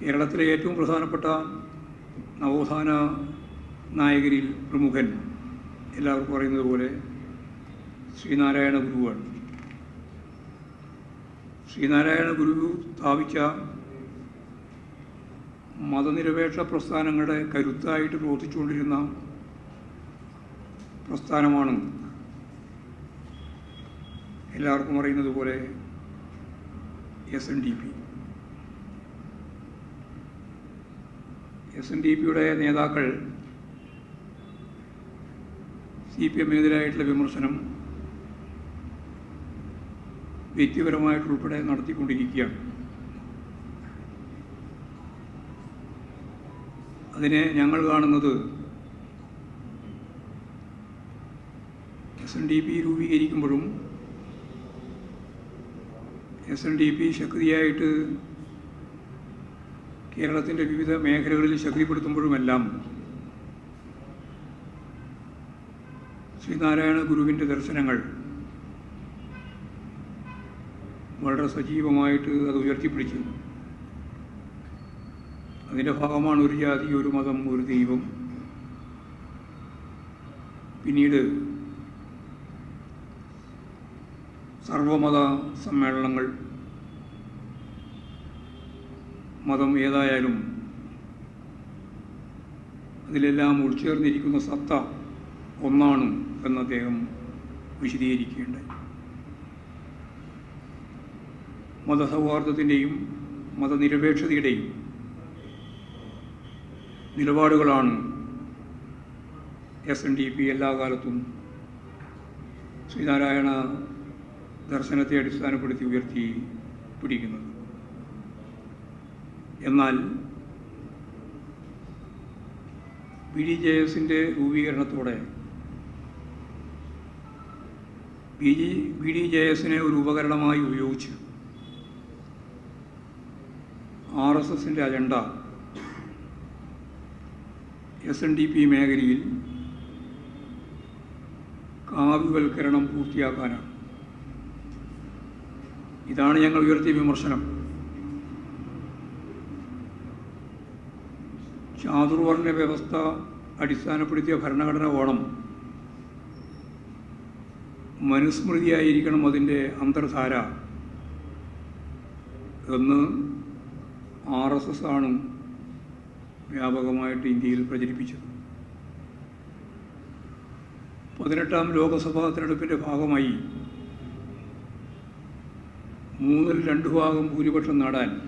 കേരളത്തിലെ ഏറ്റവും പ്രധാനപ്പെട്ട നവോത്ഥാന നായകരിൽ പ്രമുഖൻ എല്ലാവർക്കും അറിയുന്നത് പോലെ ശ്രീനാരായണ ഗുരുവാണ്. ശ്രീനാരായണ ഗുരു സ്ഥാപിച്ച മതനിരപേക്ഷ പ്രസ്ഥാനങ്ങളുടെ കരുത്തായിട്ട് പ്രവർത്തിച്ചുകൊണ്ടിരുന്ന പ്രസ്ഥാനമാണ് എല്ലാവർക്കും അറിയുന്നത് പോലെ S N D P S N D പിയുടെ നേതാക്കൾ സി പി എമ്മിനെതിരായിട്ടുള്ള വിമർശനം വ്യക്തിപരമായിട്ടുൾപ്പെടെ നടത്തിക്കൊണ്ടിരിക്കുകയാണ്. അതിനെ ഞങ്ങൾ കാണുന്നത് എസ് എൻ ഡി പി രൂപീകരിക്കുമ്പോഴും എസ് എൻ ഡി പി ശക്തിയായിട്ട് കേരളത്തിന്റെ വിവിധ മേഖലകളിൽ ശക്തിപ്പെടുത്തുമ്പോഴുമെല്ലാം ശ്രീനാരായണ ഗുരുവിന്റെ ദർശനങ്ങൾ വളരെ സജീവമായിട്ട് അത് ഉയർത്തിപ്പിടിച്ചു. അതിന്റെ ഭാഗമാണ് ഒരു ജാതി ഒരു മതം ഒരു ദൈവം. പിന്നീട് സർവമത സമ്മേളനങ്ങൾ മതം ഏതായാലും അതിലെല്ലാം ഉൾച്ചേർന്നിരിക്കുന്ന സത്ത ഒന്നാണ് എന്ന് അദ്ദേഹം വിശദീകരിക്കുകയുണ്ടായി. മതസൗഹാർദ്ദത്തിന്റെയും മതനിരപേക്ഷതയുടെയും നിലപാടുകളാണ് എസ് എൻ ഡി പി എല്ലാ കാലത്തും ശ്രീനാരായണ ദർശനത്തെ അടിസ്ഥാനപ്പെടുത്തി ഉയർത്തി പിടിക്കുന്നത് എന്നാൽ ബി ഡി ജെ എസിന്റെ രൂപീകരണത്തോടെ B G B D J എസിനെ ഒരു ഉപകരണമായി ഉപയോഗിച്ച് ആർ എസ് എസിന്റെ agenda S N D P മേഖലയിൽ കാവ്യവൽക്കരണം പൂർത്തിയാക്കാനാണ്. ഇതാണ് ഞങ്ങൾ ഉയർത്തിയ വിമർശനം. ചാതുർവർണ വ്യവസ്ഥ അടിസ്ഥാനപ്പെടുത്തിയ ഭരണഘടന വേണം മനുസ്മൃതിയായിരിക്കണം അതിന്റെ അന്തർധാര. എന്ന് ആർ എസ് എസ് ആണ് വ്യാപകമായിട്ട് ഇന്ത്യയിൽ പ്രചരിപ്പിച്ചത്. പതിനെട്ടാം ലോകസഭാ തെരഞ്ഞെടുപ്പിന്റെ ഭാഗമായി മൂന്നിൽ രണ്ട് ഭാഗം ഭൂരിപക്ഷം നേടാൻ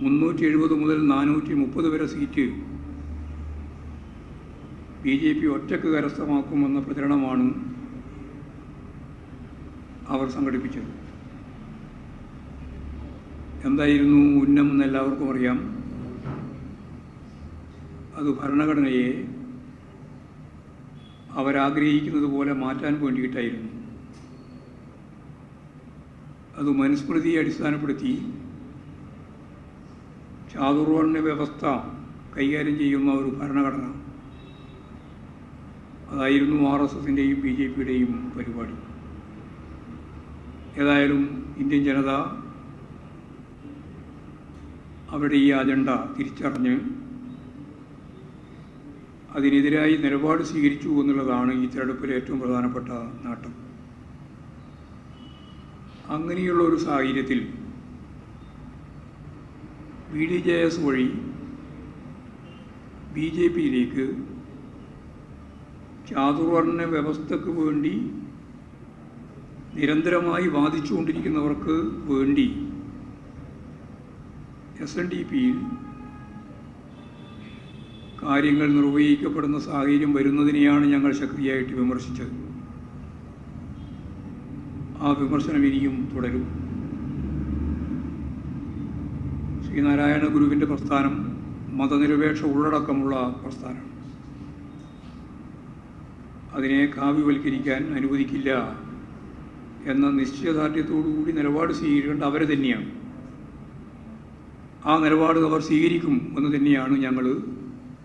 മുന്നൂറ്റി എഴുപത് മുതൽ നാനൂറ്റി മുപ്പത് വരെ സീറ്റ് ബി ജെ പി ഒറ്റയ്ക്ക് കരസ്ഥമാക്കുമെന്ന പ്രചരണമാണ് അവർ സംഘടിപ്പിച്ചത്. എന്തായിരുന്നു ഉന്നം എന്ന് എല്ലാവർക്കും അറിയാം. അത് ഭരണഘടനയെ അവരാഗ്രഹിക്കുന്നത് പോലെ മാറ്റാൻ വേണ്ടിയിട്ടായിരുന്നു. അത് മനുസ്മൃതിയെ അടിസ്ഥാനപ്പെടുത്തി ചാതുർവർണ വ്യവസ്ഥ കൈകാര്യം ചെയ്യുന്ന ഒരു ഭരണഘടന. അതായിരുന്നു ആർ എസ് എസിന്റെയും ബി ജെ പിയുടെയും പരിപാടി. ഏതായാലും ഇന്ത്യൻ ജനത അവരുടെ ഈ അജണ്ട തിരിച്ചറിഞ്ഞ് അതിനെതിരായി നിലപാട് സ്വീകരിച്ചു എന്നുള്ളതാണ് ഈ തിരഞ്ഞെടുപ്പിലെ ഏറ്റവും പ്രധാനപ്പെട്ട നേട്ടം. അങ്ങനെയുള്ള ഒരു സാഹചര്യത്തിൽ ബി ഡി ജെ എസ് വഴി ബി ജെ പിയിലേക്ക് ചാതുർവർണ വ്യവസ്ഥക്ക് വേണ്ടി നിരന്തരമായി വാദിച്ചുകൊണ്ടിരിക്കുന്നവർക്ക് വേണ്ടി എസ് എൻ ഡി പിയിൽ കാര്യങ്ങൾ നിർവഹിക്കപ്പെടുന്ന സാഹചര്യം വരുന്നതിനെയാണ് ഞങ്ങൾ ശക്തിയായിട്ട് വിമർശിച്ചത്. ആ വിമർശനം ഇനിയും തുടരും. ശ്രീനാരായണ ഗുരുവിന്റെ പ്രസ്ഥാനം മതനിരപേക്ഷ ഉള്ളടക്കമുള്ള പ്രസ്ഥാനമാണ്. അതിനെ കാവ്യവൽക്കരിക്കാൻ അനുവദിക്കില്ല എന്ന നിശ്ചയദാർഢ്യത്തോടുകൂടി നിലപാട് സ്വീകരിക്കേണ്ട അവരെ തന്നെയാണ്. ആ നിലപാട് അവർ സ്വീകരിക്കും എന്ന് തന്നെയാണ് ഞങ്ങൾ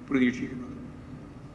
പ്രതീക്ഷിക്കുന്നത്.